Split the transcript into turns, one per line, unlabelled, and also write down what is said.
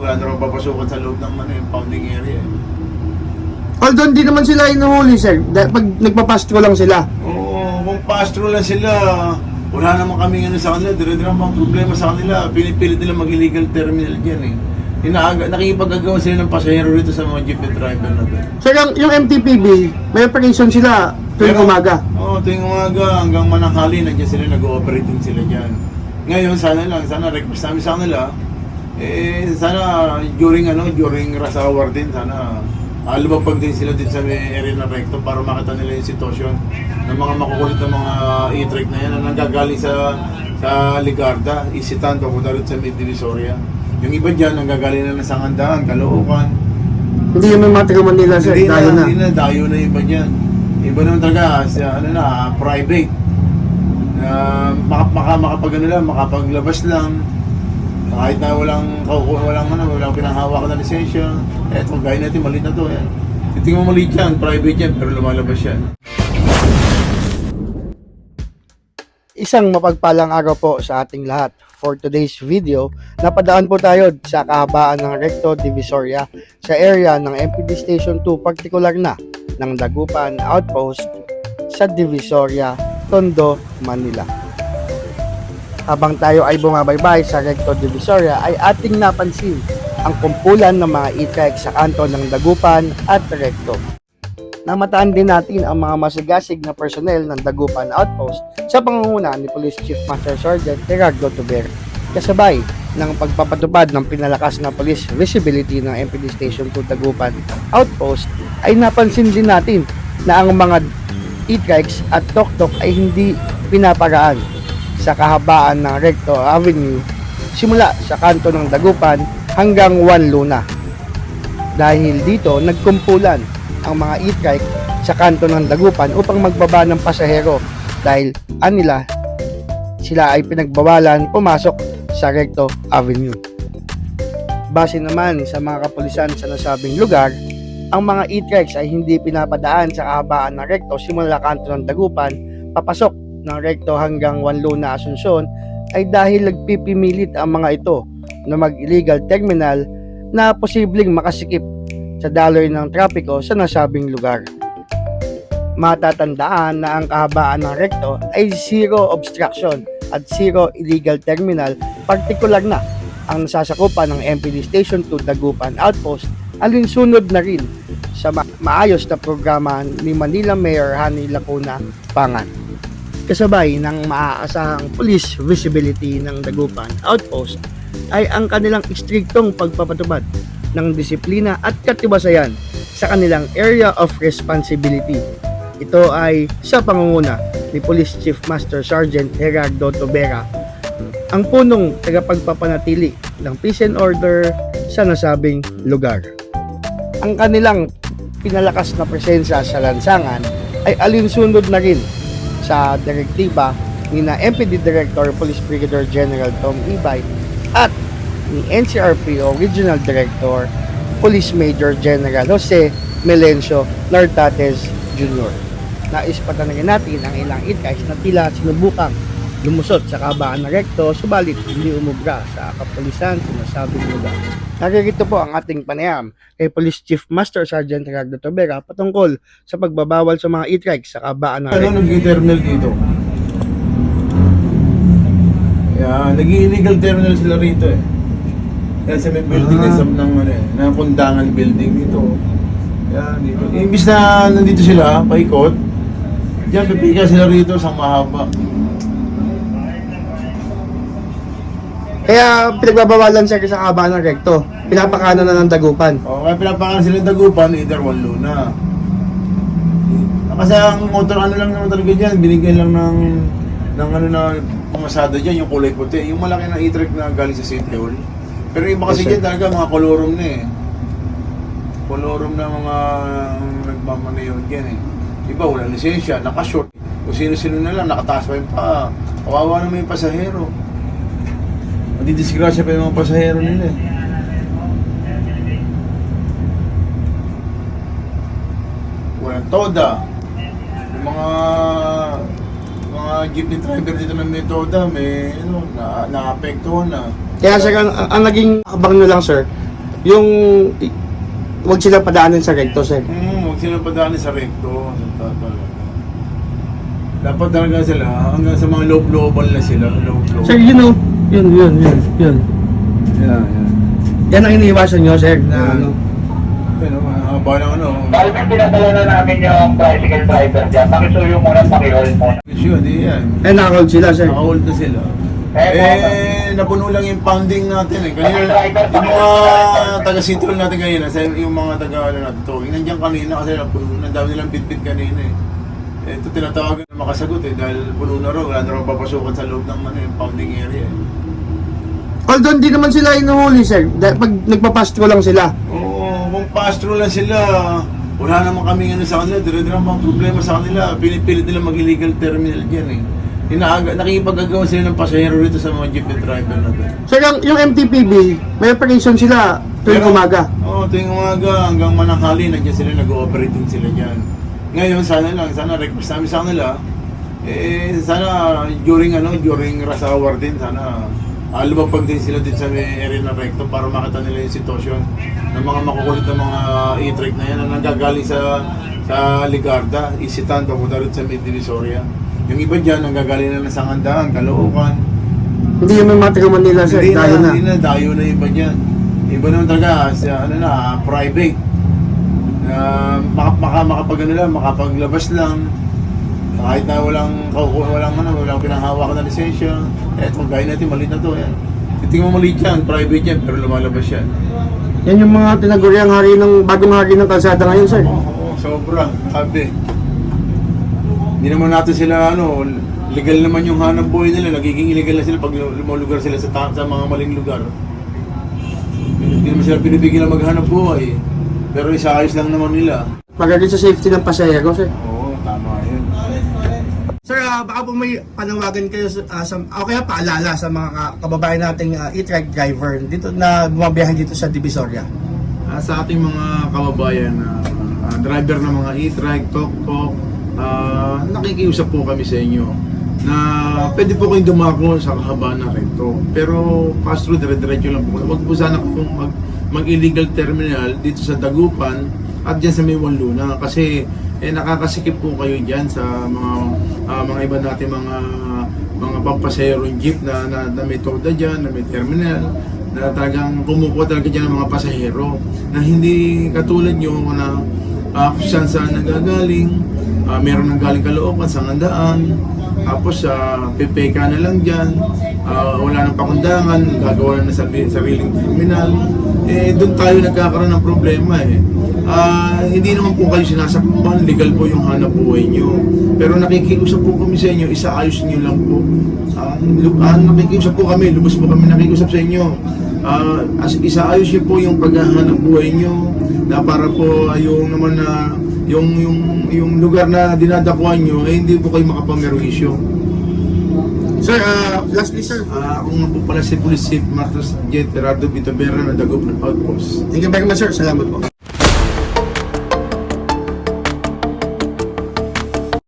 Wala na rin papasukan sa loob ng ano, yung pounding area. eh.
Although hindi naman sila inuhuli, sir. Dahil pag nagpapastro lang sila.
Oo, kung pastro lang sila, wala naman kaming ano sa kanila, dire-dire ang problema sa kanila. Pinipilit nila mag-illegal terminal dyan eh. Inaaga, nakikipag-agawa sila ng pasahero rito sa mga jeepney driver na to.
Sir, yung, yung MTPB, may operation sila tuwing
Pero-
umaga.
Oo, tuwing umaga hanggang mananghali, nandiyan sila, nag-ooperate din sila dyan. Ngayon, sana lang, sana request namin sa kanila, eh, sana during ano, during rush hour din, sana uh, lumapag din sila din sa area ng recto para makita nila yung sitwasyon ng mga makukulit na mga e-trek na yan na nanggagaling sa sa Ligarda, Isitan, papunta rin sa Mid Divisoria. Yung iba dyan, nanggagaling na ng Sangandaan, Caloocan,
Hindi yung mga taga Manila, sir.
hindi
Tayo
na,
na.
hindi na, dayo na iba dyan. Iba naman talaga, sa, ano na, private. Uh, maka, maka, makapag ano lang, makapaglabas lang. Kahit na walang, kau- walang, ano, walang pinanghawakan na lisensya. Eto, gaya natin, maliit na to. Yan. Titingnan mo maliit yan, private yan, pero lumalabas yan.
Isang mapagpalang araw po sa ating lahat. For today's video, napadaan po tayo sa kahabaan ng Recto Divisoria sa area ng MPD Station 2, partikular na ng Dagupan Outpost sa Divisoria, Tondo, Manila. Habang tayo ay bumabaybay sa Recto Divisoria ay ating napansin ang kumpulan ng mga e-trike sa kanto ng Dagupan at Recto. Namataan din natin ang mga masigasig na personnel ng Dagupan Outpost sa pangunguna ni Police Chief Master Sergeant Gerardo Tuber. Kasabay ng pagpapatupad ng pinalakas na police visibility ng MPD Station 2 Dagupan Outpost ay napansin din natin na ang mga e-trikes at tok-tok ay hindi pinaparaan sa kahabaan ng Recto Avenue simula sa kanto ng Dagupan hanggang Juan Luna. Dahil dito, nagkumpulan ang mga e-trike sa kanto ng Dagupan upang magbaba ng pasahero dahil anila sila ay pinagbawalan pumasok sa Recto Avenue. Base naman sa mga kapulisan sa nasabing lugar, ang mga e-trikes ay hindi pinapadaan sa kahabaan ng Recto simula kanto ng Dagupan papasok ng Recto hanggang Juan Luna, Asuncion ay dahil nagpipimilit ang mga ito na mag-illegal terminal na posibleng makasikip sa daloy ng trapiko sa nasabing lugar. Matatandaan na ang kahabaan ng rekto ay zero obstruction at zero illegal terminal, partikular na ang nasasakupan ng MPD Station 2 Dagupan Outpost alinsunod na rin sa ma- maayos na programa ni Manila Mayor Hani Lacuna Pangan. Kasabay ng maaasahang police visibility ng Dagupan Outpost ay ang kanilang istriktong pagpapatubad ng disiplina at katiwasayan sa kanilang area of responsibility. Ito ay sa pangunguna ni Police Chief Master Sergeant Gerardo Tobera, ang punong tagapagpapanatili ng peace and order sa nasabing lugar. Ang kanilang pinalakas na presensya sa lansangan ay alinsunod na rin sa direktiba ni na MPD Director Police Brigadier General Tom Ibay at ni NCRPO Regional Director Police Major General Jose Melencio Nartates Jr. Nais patanagin natin ang ilang itkais na tila sinubukang lumusot sa kabaan na rekto subalit hindi umubra sa kapulisan sa nasabing lugar. Naririto po ang ating panayam kay Police Chief Master Sergeant Gerardo Tobera patungkol sa pagbabawal sa mga e-trikes sa kabaan
Ano
rekto.
nag-terminal dito? Yeah, nag-illegal terminal sila rito eh. Kaya sa may building
Ah.
na sa ng ano eh, ng kundangan building dito. Yan, dito. Imbis na nandito sila, paikot, diyan pipika sila rito sa mahaba.
Kaya pinagbabawalan siya sa kabaan ng rekto. Pinapakanan na ng dagupan.
O, kaya pinapakan sila ng dagupan, either one luna. Kasi ang motor ano lang naman talaga dyan, binigyan lang ng ng ano na pumasada dyan, yung kulay puti. Yung malaki na e-trek na galing sa City Hall. Pero iba kasi
Yes,
dyan talaga mga kolorum na eh. Kolorum na mga nagmamaneho dyan eh. Iba wala lisensya, nakashort. Kung sino-sino na lang, nakataas pa yung pa. Kawawa naman yung pasahero. Madidisgrasya pa yung mga pasahero nila eh. walang toda. Yung mga mga jeepney driver dito na may toda, may ano, na, naapektuhan na.
Kaya sir, ang, ang naging abang nyo lang sir, Yung wag sila padaanin sa recto, sir.
Hmm, huwag silang padaanin sa recto. Sa. Dapat talaga sila, hanggang sa mga loob-looban na sila. Loob-loob.
Sir, yun know, yun, yun, yun, yun.
Yeah, yeah.
Yan ang iniiwasan nyo, sir, na ano.
Ano, haba ng ano.
Dahil may pinadala na namin yung tricycle driver dyan, pakisuyo muna, pakihold muna.
Issue, di yan.
Eh, nakahold sila, sir.
Nakahold na sila.
Eh,
Eh, napuno lang yung pounding natin eh. Kanina, yung mga taga-sintro natin kanina, sa yung mga taga ano natin towing, nandiyan kanina kasi napuno, ang dami nilang bit-bit kanina eh. Eh, Ito tinatawagan na makasagot eh, dahil puno na raw, wala na raw papasukan sa loob ng ano, yung pounding area eh.
Although hindi naman sila inuhuli, sir. Dahil pag nagpapastro lang sila.
Oo, kung pastro lang sila, wala naman kaming ano sa kanila, dire-dire mga problema sa kanila. Pinipilit nila mag-illegal terminal dyan eh. Inaaga, nakikipagagawa sila ng pasahero rito sa mga jeep driver na to.
Sir, yung, yung MTPB, may operation sila tuwing
Pero-
umaga.
Oo, tuwing umaga hanggang mananghali, nandiyan sila, nag-ooperate din sila dyan. Ngayon, sana lang, sana request namin sa kanila, eh, sana during ano, during rush hour din, sana uh, lumapag din sila din sa may area ng recto para makita nila yung sitwasyon ng mga makukulit na mga e-trike na yan na nanggagaling sa sa Ligarda, Isitan, papunta rin sa may Divisoria. Yung iba dyan, nanggagaling na ng Sangandaan, Caloocan,
Hindi yung mga taga Manila, sir.
hindi
Tayo
na,
na.
hindi na, dayo na iba dyan. Iba naman talaga, sa, ano na, private. Uh, maka, maka, makapag ano lang, makapaglabas lang. Kahit na walang, kauku- walang, ano, walang pinanghawakan na lisensya. Eh, gaya natin, maliit na to. Yan. Tingnan mo maliit yan, private yan, pero lumalabas yan.
Yan yung mga tinaguriang hari ng bagong hari ng kalsada ngayon, sir.
Oo, oo, sobra, sabi. Hindi naman natin sila, ano, legal naman yung hanap buhay nila. Nagiging illegal na sila pag lumulugar sila sa, sa mga maling lugar. Hindi naman sila pinipigil na maghanap buhay. Pero isaayos lang naman nila.
Pagdating sa safety ng pasahero, sir.
Oo, tama yun.
Sir, ah, baka po may panawagan kayo sa, ah, sa o kaya paalala sa mga ka- kababayan nating uh, e-trike driver dito na bumabiyahe dito sa Divisoria.
Ah, sa ating mga kababayan na ah, driver ng mga e-trike, tok-tok, ah, nakikiusap po kami sa inyo na pwede po kayong dumako sa kahabaan ng rento. Pero pass through, dire-diretso lang po. Huwag po sana kung mag, mag-illegal terminal dito sa Dagupan at dyan sa may Luna. Kasi eh, nakakasikip po kayo dyan sa mga ah, mga iba natin mga mga pampasaherong jeep na, na, na may toda dyan, na may terminal na talagang kumukuha talaga dyan ng mga pasahero na hindi katulad nyo na uh, kung saan saan nagagaling ah, meron nang galing Caloocan, Sangandaan tapos sa PPK na lang dyan ah, wala nang pakundangan gagawa na sarili, sariling terminal eh doon tayo nagkakaroon ng problema eh Ah, hindi naman po kayo sinasakpan, legal po yung hanap buhay nyo. Pero nakikiusap po kami sa inyo, isaayos nyo lang po. Lu- ah, nakikiusap po kami, lubos po kami nakikiusap sa inyo. Ah, as isaayos nyo po yung paghahanap buhay nyo na para po yung naman na yung yung yung lugar na dinadakuan nyo eh hindi po kayo makapamerwisyo.
Sir, ah, lastly sir,
Ah, ako nga po pala si Police Chief Marcos J. Gerardo Vitavera na Dagupan Outpost.
thank you very much sir. Salamat po.